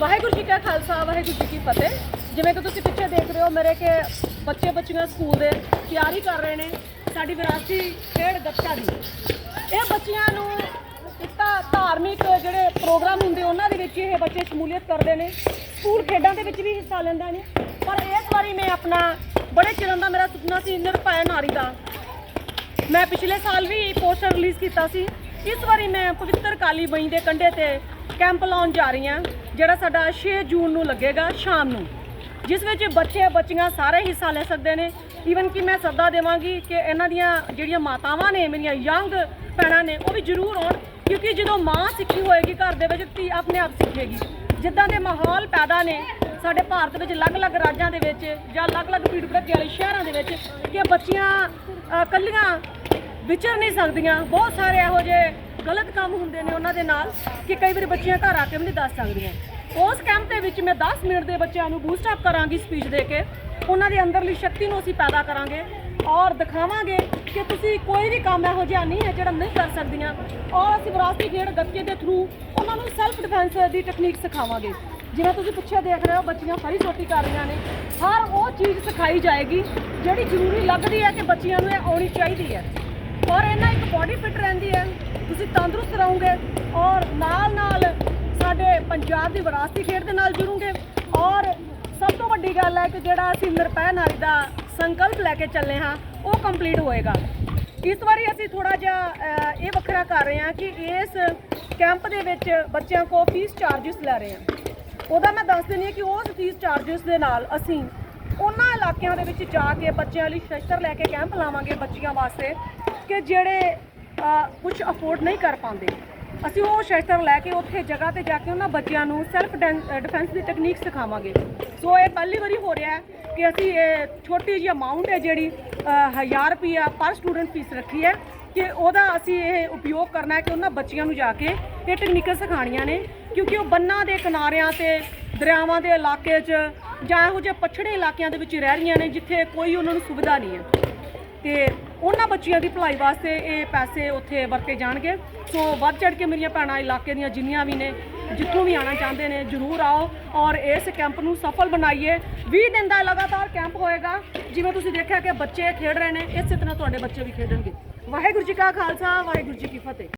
ਵਾਹਿਗੁਰੂ ਜੀ ਕਾ ਖਾਲਸਾ, ਵਾਹਿਗੁਰੂ ਜੀ ਕੀ ਫਤਿਹ। ਜਿਵੇਂ ਕਿ ਤੁਸੀਂ ਪਿੱਛੇ ਦੇਖ ਰਹੇ ਹੋ, ਮੇਰੇ ਕਿ ਬੱਚੇ ਬੱਚੀਆਂ ਸਕੂਲ ਦੇ ਤਿਆਰੀ ਕਰ ਰਹੇ ਨੇ ਸਾਡੀ ਵਿਰਾਸਤੀ ਖੇਡ ਗੱਤਕਾ ਦੀ। ਇਹ ਬੱਚਿਆਂ ਨੂੰ ਇੱਕ ਤਾਂ ਧਾਰਮਿਕ ਜਿਹੜੇ ਪ੍ਰੋਗਰਾਮ ਹੁੰਦੇ, ਉਹਨਾਂ ਦੇ ਵਿੱਚ ਇਹ ਬੱਚੇ ਸ਼ਮੂਲੀਅਤ ਕਰਦੇ ਨੇ। ਸਕੂਲ ਖੇਡਾਂ ਦੇ ਵਿੱਚ ਵੀ ਹਿੱਸਾ ਲੈਂਦੇ ਨੇ। ਪਰ ਇਸ ਵਾਰੀ ਮੈਂ ਆਪਣਾ ਬੜੇ ਚਿਰਾਂ ਦਾ ਮੇਰਾ ਸੁਪਨਾ ਸੀ, ਨਿਰਭੈ ਨਾਰੀ ਦਾ। ਮੈਂ ਪਿਛਲੇ ਸਾਲ ਵੀ ਪੋਸਟਰ ਰਿਲੀਜ਼ ਕੀਤਾ ਸੀ। ਇਸ ਵਾਰੀ ਮੈਂ ਪਵਿੱਤਰ ਕਾਲੀ ਬਈ ਦੇ ਕੰਢੇ ਤੇ ਕੈਂਪ ਲਾਉਣ ਜਾ ਰਹੀ ਹਾਂ। ਜਿਹੜਾ ਸਾਡਾ 6 ਜੂਨ ਨੂੰ ਲੱਗੇਗਾ ਸ਼ਾਮ ਨੂੰ। ਜਿਸ ਵਿੱਚ ਬੱਚੇ ਬੱਚੀਆਂ ਸਾਰੇ ਹਿੱਸਾ ਲੈ ਸਕਦੇ ਨੇ। ਈਵਨ ਕਿ ਮੈਂ ਸੱਦਾ ਦੇਵਾਂਗੀ ਕਿ ਇਹਨਾਂ ਦੀਆਂ ਜਿਹੜੀਆਂ ਮਾਤਾਵਾਂ ਨੇ ਮੇਰੀਆਂ ਯੰਗ ਭੈਣਾਂ ਨੇ ਉਹ ਵੀ ਜ਼ਰੂਰ ਆਉਣ। ਕਿਉਂਕਿ ਜਦੋਂ ਮਾਂ ਸਿੱਖੀ ਹੋਏਗੀ ਘਰ ਦੇ ਵਿੱਚ ਧੀ ਆਪਣੇ ਆਪ ਸਿੱਖੇਗੀ। ਜਿੱਦਾਂ ਦੇ ਮਾਹੌਲ ਪੈਦਾ ਨੇ ਸਾਡੇ ਭਾਰਤ ਵਿੱਚ ਅਲੱਗ-ਅਲੱਗ ਰਾਜਾਂ ਦੇ ਵਿੱਚ ਜਾਂ ਅਲੱਗ-ਅਲੱਗ ਭੀੜ ਭੜੱਕੇ ਵਾਲੇ ਸ਼ਹਿਰਾਂ ਦੇ ਵਿੱਚ ਕਿ ਬੱਚੀਆਂ ਅ, ਕੱਲੀਆਂ ਵਿਚਰ ਨਹੀਂ ਸਕਦੀਆਂ। ਬਹੁਤ ਸਾਰੇ ਇਹੋ ਜਿਹੇ ਗਲਤ ਕੰਮ ਹੁੰਦੇ ਨੇ ਉਹਨਾਂ ਦੇ ਨਾਲ ਕਿ ਕਈ ਵਾਰੀ ਬੱਚੀਆਂ ਘਰ ਆ ਕੇ ਵੀ ਨਹੀਂ ਦੱਸ ਸਕਦੀਆਂ। ਉਸ ਕੈਂਪ ਦੇ ਵਿੱਚ ਮੈਂ 10 ਮਿੰਟ ਦੇ ਬੱਚਿਆਂ ਨੂੰ ਬੂਸਟ ਅਪ ਕਰਾਂਗੀ ਸਪੀਚ ਦੇ ਕੇ। ਉਹਨਾਂ ਦੇ ਅੰਦਰਲੀ ਸ਼ਕਤੀ ਨੂੰ ਅਸੀਂ ਪੈਦਾ ਕਰਾਂਗੇ ਔਰ ਦਿਖਾਵਾਂਗੇ ਕਿ ਤੁਸੀਂ ਕੋਈ ਵੀ ਕੰਮ ਇਹੋ ਜਿਹਾ ਨਹੀਂ ਹੈ ਜਿਹੜਾ ਨਹੀਂ ਕਰ ਸਕਦੀਆਂ। ਔਰ ਅਸੀਂ ਵਿਰਾਸਤੀ ਗੇੜ ਗੱਤਕੇ ਦੇ ਥਰੂ ਉਹਨਾਂ ਨੂੰ ਸੈਲਫ ਡਿਫੈਂਸ ਦੀ ਟੈਕਨੀਕ ਸਿਖਾਵਾਂਗੇ। ਜਿਵੇਂ ਤੁਸੀਂ ਪਿੱਛੇ ਦੇਖ ਰਹੇ ਹੋ, ਬੱਚੀਆਂ ਫਰੀ ਸੋਟੀ ਕਰ ਰਹੀਆਂ ਨੇ। ਹਰ ਉਹ ਚੀਜ਼ ਸਿਖਾਈ ਜਾਏਗੀ ਜਿਹੜੀ ਜ਼ਰੂਰੀ ਲੱਗਦੀ ਹੈ ਕਿ ਬੱਚੀਆਂ ਨੂੰ ਇਹ ਆਉਣੀ ਚਾਹੀਦੀ ਹੈ। ਔਰ ਇਹਨਾਂ ਇੱਕ ਬੋਡੀ ਫਿਟ ਰਹਿੰਦੀ ਤੰਦਰੁਸਤ ਰਹੋਗੇ ਔਰ ਨਾਲ ਨਾਲ ਸਾਡੇ ਪੰਜਾਬ ਦੀ ਵਿਰਾਸਤੀ ਖੇਡ ਦੇ ਨਾਲ ਜੁੜੋਗੇ। ਔਰ ਸਭ ਤੋਂ ਵੱਡੀ ਗੱਲ ਹੈ ਕਿ ਜਿਹੜਾ ਅਸੀਂ ਨਿਰਪੈ ਨਾਰੀ ਦਾ ਸੰਕਲਪ ਲੈ ਕੇ ਚੱਲੇ ਹਾਂ, ਉਹ ਕੰਪਲੀਟ ਹੋਏਗਾ। ਇਸ ਵਾਰੀ ਅਸੀਂ ਥੋੜਾ ਜਿਹਾ ਇਹ ਵੱਖਰਾ ਕਰ ਰਹੇ ਹਾਂ ਕਿ ਇਸ ਕੈਂਪ ਦੇ ਵਿੱਚ ਬੱਚਿਆਂ ਕੋ ਫੀਸ ਚਾਰजेस ਲੈ ਰਹੇ ਹਾਂ। ਉਹਦਾ ਮੈਂ ਦੱਸ ਦਿੰਨੀ ਹਾਂ ਕਿ ਉਸ ਫੀਸ ਚਾਰजेस ਦੇ ਨਾਲ ਅਸੀਂ ਉਹਨਾਂ ਇਲਾਕਿਆਂ ਦੇ ਵਿੱਚ ਜਾ ਕੇ ਬੱਚਿਆਂ ਲਈ ਸ਼ਸਤਰ ਲੈ ਕੇ ਕੈਂਪ ਲਾਵਾਂਗੇ ਬੱਚੀਆਂ ਵਾਸਤੇ ਕਿ ਜਿਹੜੇ ਕੁਝ ਅਫੋਰਡ ਨਹੀਂ ਕਰ ਪਾਉਂਦੇ। ਅਸੀਂ ਉਹ ਸ਼ਸਤਰ ਲੈ ਕੇ ਉੱਥੇ ਜਗ੍ਹਾ ਤੇ ਜਾ ਕੇ ਉਹਨਾਂ ਬੱਚਿਆਂ ਨੂੰ ਸੈਲਫ ਡਿਫੈਂਸ ਦੀ ਟੈਕਨੀਕ ਸਿਖਾਵਾਂਗੇ। ਸੋ ਇਹ ਪਹਿਲੀ ਵਾਰੀ ਹੋ ਰਿਹਾ ਕਿ ਅਸੀਂ ਇਹ ਛੋਟੀ ਜਿਹੀ ਅਮਾਉਂਟ ਹੈ ਜਿਹੜੀ 1000 ਰੁਪਿਆ ਪਰ ਸਟੂਡੈਂਟ ਫੀਸ ਰੱਖੀ ਹੈ ਕਿ ਉਹਦਾ ਅਸੀਂ ਇਹ ਉਪਯੋਗ ਕਰਨਾ ਹੈ ਕਿ ਉਹਨਾਂ ਬੱਚਿਆਂ ਨੂੰ ਜਾ ਕੇ ਇਹ ਟੈਕਨੀਕਾਂ ਸਿਖਾਣੀਆਂ ਨੇ। ਕਿਉਂਕਿ ਉਹ ਬੰਨਾਂ ਦੇ ਕਿਨਾਰਿਆਂ ਤੇ, ਦਰਿਆਵਾਂ ਦੇ ਇਲਾਕੇ 'ਚ ਜਾਂ ਇਹੋ ਜਿਹੇ ਪਛੜੇ ਇਲਾਕਿਆਂ ਦੇ ਵਿੱਚ ਰਹਿ ਰਹੀਆਂ ਨੇ ਜਿੱਥੇ ਕੋਈ ਉਹਨਾਂ ਨੂੰ ਸੁਵਿਧਾ ਨਹੀਂ ਹੈ। ਤੇ ਉਹਨਾਂ ਬੱਚਿਆਂ ਦੀ ਭਲਾਈ ਵਾਸਤੇ ਇਹ ਪੈਸੇ ਉੱਥੇ ਵਰਤੇ ਜਾਣਗੇ। ਸੋ ਵੱਧ ਚੜ ਕੇ ਮੇਰੀਆਂ ਭੈਣਾਂ ਇਲਾਕੇ ਦੀਆਂ ਜਿੰਨੀਆਂ ਵੀ ਨੇ, ਜਿੱਥੋਂ ਵੀ ਆਣਾ ਚਾਹੁੰਦੇ ਨੇ, ਜਰੂਰ ਆਓ ਔਰ ਇਸ ਕੈਂਪ ਨੂੰ ਸਫਲ ਬਣਾਈਏ। 20 ਦਿਨ ਦਾ ਲਗਾਤਾਰ ਕੈਂਪ ਹੋਏਗਾ, ਜਿਵੇਂ ਤੁਸੀਂ ਦੇਖਿਆ ਕਿ ਬੱਚੇ ਖੇਡ ਰਹੇ ਨੇ, ਇਸੇ ਤਰ੍ਹਾਂ ਤੁਹਾਡੇ ਬੱਚੇ ਵੀ ਖੇਡਣਗੇ। ਵਾਹਿਗੁਰੂ ਜੀ ਕਾ ਖਾਲਸਾ, ਵਾਹਿਗੁਰੂ ਜੀ ਕੀ ਫਤਿਹ।